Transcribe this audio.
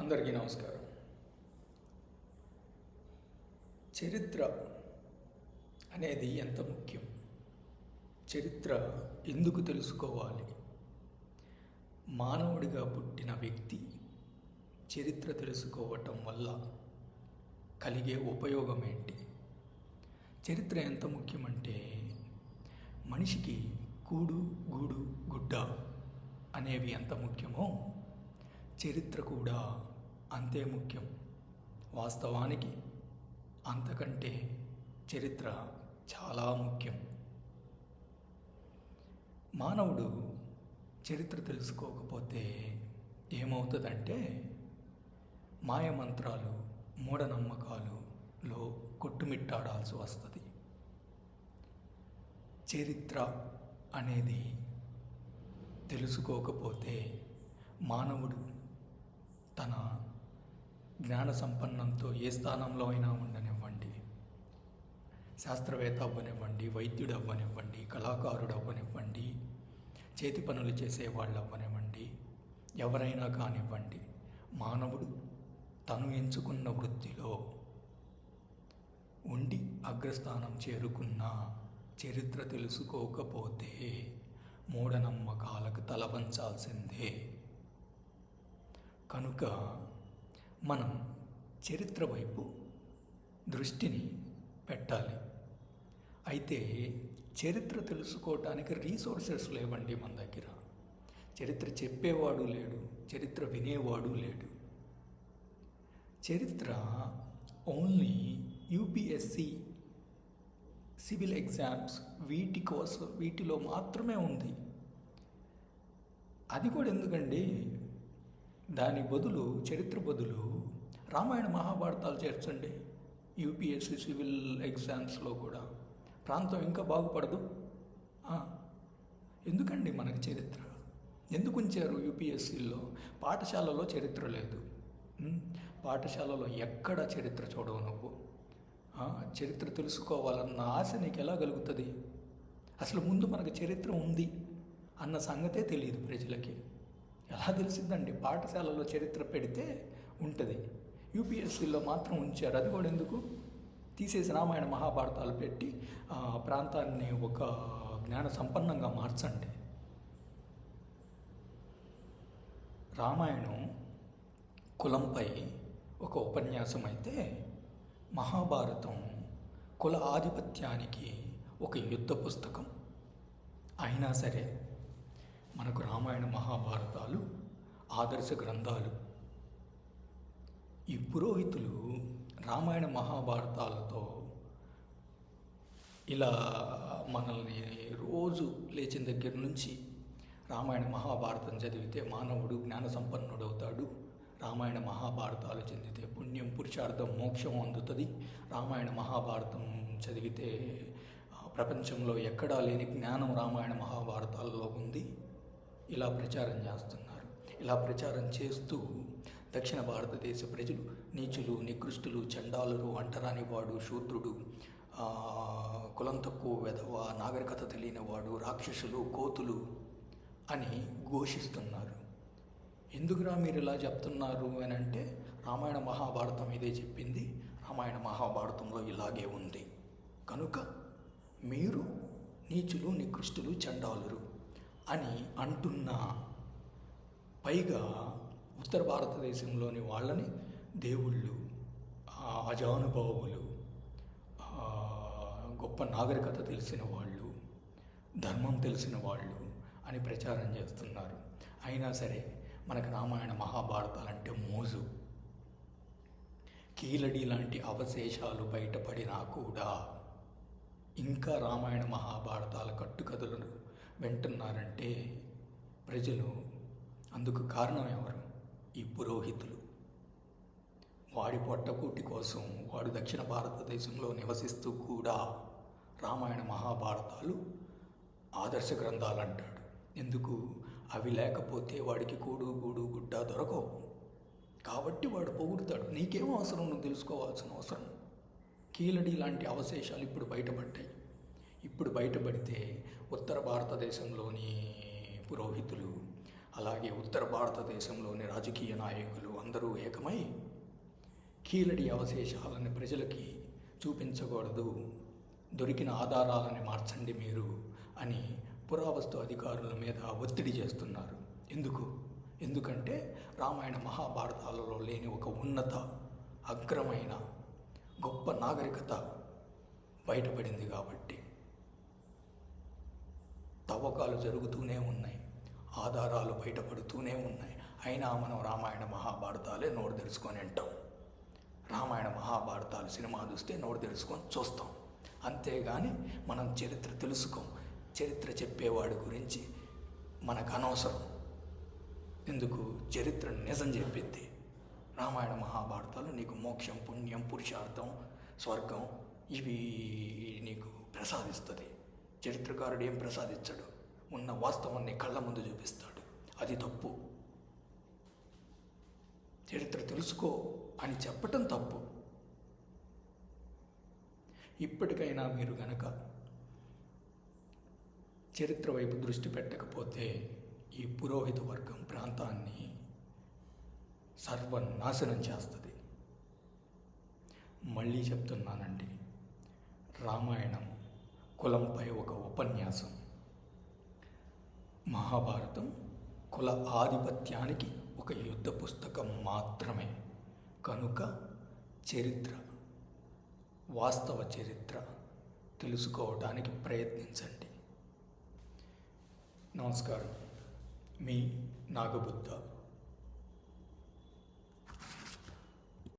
అందరికీ నమస్కారం. చరిత్ర అనేది ఎంత ముఖ్యం? చరిత్ర ఎందుకు తెలుసుకోవాలి? మానవుడిగా పుట్టిన వ్యక్తి చరిత్ర తెలుసుకోవటం వల్ల కలిగే ఉపయోగం ఏంటి? చరిత్ర ఎంత ముఖ్యమంటే మనిషికి కూడు గూడు గుడ్డ అనేవి ఎంత ముఖ్యమో చరిత్ర కూడా అంతే ముఖ్యం. వాస్తవానికి అంతకంటే చరిత్ర చాలా ముఖ్యం. మానవుడు చరిత్ర తెలుసుకోకపోతే ఏమవుతుందంటే మాయమంత్రాలు మూఢనమ్మకాలులో కొట్టుమిట్టాడాల్సి వస్తుంది. చరిత్ర అనేది తెలుసుకోకపోతే మానవుడు తన జ్ఞాన సంపన్నంతో ఏ స్థానంలో అయినా ఉండనివ్వండి. శాస్త్రవేత్త అవ్వనివ్వండి వైద్యుడు అవ్వనివ్వండి కళాకారుడు అవ్వనివ్వండి చేతి పనులు చేసేవాళ్ళు అవ్వనివ్వండి ఎవరైనా కానివ్వండి. మానవుడు తను ఎంచుకున్న వృత్తిలో ఉండి అగ్రస్థానం చేరుకున్న చరిత్ర తెలుసుకోకపోతే మూఢనమ్మకాలకు తలపంచాల్సిందే కనుక మనం చరిత్ర వైపు దృష్టిని పెట్టాలి. అయితే చరిత్ర తెలుసుకోవటానికి రీసోర్సెస్ లేవండి మన దగ్గర. చరిత్ర చెప్పేవాడు లేడు చరిత్ర వినేవాడు లేడు. చరిత్ర ఓన్లీ యూపీఎస్సి సివిల్ ఎగ్జామ్స్ వీటి కోసం వీటిలో మాత్రమే ఉంది. అది కూడా ఎందుకండి? దాని బదులు చరిత్ర బదులు రామాయణ మహాభారతాలు చేర్చండి. యూపీఎస్సీ సివిల్ ఎగ్జామ్స్లో కూడా. ప్రాంతం ఇంకా బాగుపడదు. ఎందుకండి మనకి చరిత్ర? ఎందుకు ఉంచారు యూపీఎస్సీలో? పాఠశాలలో చరిత్ర లేదు. పాఠశాలలో ఎక్కడ చరిత్ర చూడవు నువ్వు? చరిత్ర తెలుసుకోవాలన్న ఆశ నీకు ఎలా కలుగుతుంది? అసలు ముందు మనకు చరిత్ర ఉంది అన్న సంగతే తెలియదు ప్రజలకి. ఎలా తెలిసిందండి? పాఠశాలలో చరిత్ర పెడితే ఉంటుంది. యూపీఎస్సీలో మాత్రం ఉంచారు. అది కూడా ఎందుకు? తీసేసి రామాయణ మహాభారతాలు పెట్టి ఆ ప్రాంతాన్ని ఒక జ్ఞాన సంపన్నంగా మార్చండి. రామాయణం కులంపై ఒక ఉపన్యాసం అయితే మహాభారతం కుల ఆధిపత్యానికి ఒక యుద్ధ పుస్తకం. అయినా సరే మనకు రామాయణ మహాభారతాలు ఆదర్శ గ్రంథాలు. ఈ పురోహితులు రామాయణ మహాభారతాలతో ఇలా మనల్ని రోజు లేచిన దగ్గర నుంచి రామాయణ మహాభారతం చదివితే మానవుడు జ్ఞాన సంపన్నుడవుతాడు రామాయణ మహాభారతాలు చెందితే పుణ్యం పురుషార్థం మోక్షం అందుతుంది. రామాయణ మహాభారతం చదివితే ప్రపంచంలో ఎక్కడా లేని జ్ఞానం రామాయణ మహాభారతాలలో ఉంది. ఇలా ప్రచారం చేస్తున్నారు. ఇలా ప్రచారం చేస్తూ దక్షిణ భారతదేశ ప్రజలు నీచులు నికృష్టులు చండాలురు అంటరాని వాడు శూద్రుడు కులం తక్కువ వెధవ నాగరికత తెలియనివాడు రాక్షసులు కోతులు అని ఘోషిస్తున్నారు. ఎందుకురా మీరు ఇలా చెప్తున్నారు అని అంటే రామాయణ మహాభారతం ఇదే చెప్పింది. రామాయణ మహాభారతంలో ఇలాగే ఉంది. కనుక మీరు నీచులు నికృష్టులు చండాలురు అని అంటున్న పైగా ఉత్తర భారతదేశంలోని వాళ్ళని దేవుళ్ళు అజానుభవులు అజానుభావులు గొప్ప నాగరికత తెలిసిన వాళ్ళు ధర్మం తెలిసిన వాళ్ళు అని ప్రచారం చేస్తున్నారు. అయినా సరే మనకు రామాయణ మహాభారతాలంటే మోజు. కీలడి లాంటి అవశేషాలు బయటపడినా కూడా ఇంకా రామాయణ మహాభారతాల కట్టుకథలను వింటున్నారంటే ప్రజలు అందుకు కారణం ఎవరు? ఈ పురోహితులు. వాడి పొట్టకూటి కోసం వాడు దక్షిణ భారతదేశంలో నివసిస్తూ కూడా రామాయణ మహాభారతాలు ఆదర్శ గ్రంథాలు అంటాడు ఎందుకు? అవి లేకపోతే వాడికి కూడు గూడు గుడ్డ దొరకవు. కాబట్టి వాడు పొగుడుతాడు. నీకేం అవసరం? నువ్వు తెలుసుకోవాల్సిన అవసరం. కీలడి లాంటి అవశేషాలు ఇప్పుడు బయటపడ్డాయి. ఇప్పుడు బయటపడితే ఉత్తర భారతదేశంలోని పురోహితులు అలాగే ఉత్తర భారతదేశంలోని రాజకీయ నాయకులు అందరూ ఏకమై కీలడి అవశేషాలను ప్రజలకి చూపించకూడదు. దొరికిన ఆధారాలని మార్చండి మీరు అని పురావస్తు అధికారుల మీద ఒత్తిడి చేస్తున్నారు. ఎందుకు? ఎందుకంటే రామాయణ మహాభారతాలలో లేని ఒక ఉన్నత అగ్రమైన గొప్ప నాగరికత బయటపడింది కాబట్టి తవ్వకాలు జరుగుతూనే ఉన్నాయి. ఆధారాలు బయటపడుతూనే ఉన్నాయి. అయినా మనం రామాయణ మహాభారతాలే నోరు తెలుసుకొని వింటాం. రామాయణ మహాభారతాలు సినిమా చూస్తే నోరు తెలుసుకొని చూస్తాం. అంతేగాని మనం చరిత్ర తెలుసుకోం. చరిత్ర చెప్పేవాడి గురించి మనకు అనవసరం. ఎందుకు? చరిత్ర నిజం చెప్పిద్ది. రామాయణ మహాభారతాలు నీకు మోక్షం పుణ్యం పురుషార్థం స్వర్గం ఇవి నీకు ప్రసాదిస్తుంది. చరిత్రకారుడు ఏం ప్రసాదించడు? ఉన్న వాస్తవాన్ని కళ్ళ ముందు చూపిస్తాడు. అది తప్పు. చరిత్ర తెలుసుకో అని చెప్పటం తప్పు. ఇప్పటికైనా మీరు గనక చరిత్ర వైపు దృష్టి పెట్టకపోతే ఈ పురోహిత వర్గం ప్రాంతాన్ని సర్వనాశనం చేస్తుంది. మళ్ళీ చెప్తున్నానండి. రామాయణం కులంపై ఒక ఉపన్యాసం. మహాభారతం కుల ఆధిపత్యానికి ఒక యుద్ధ పుస్తకం మాత్రమే. కనుక చరిత్ర వాస్తవ చరిత్ర తెలుసుకోవడానికి ప్రయత్నించండి. నమస్కారం. మీ నాగబుద్ధ.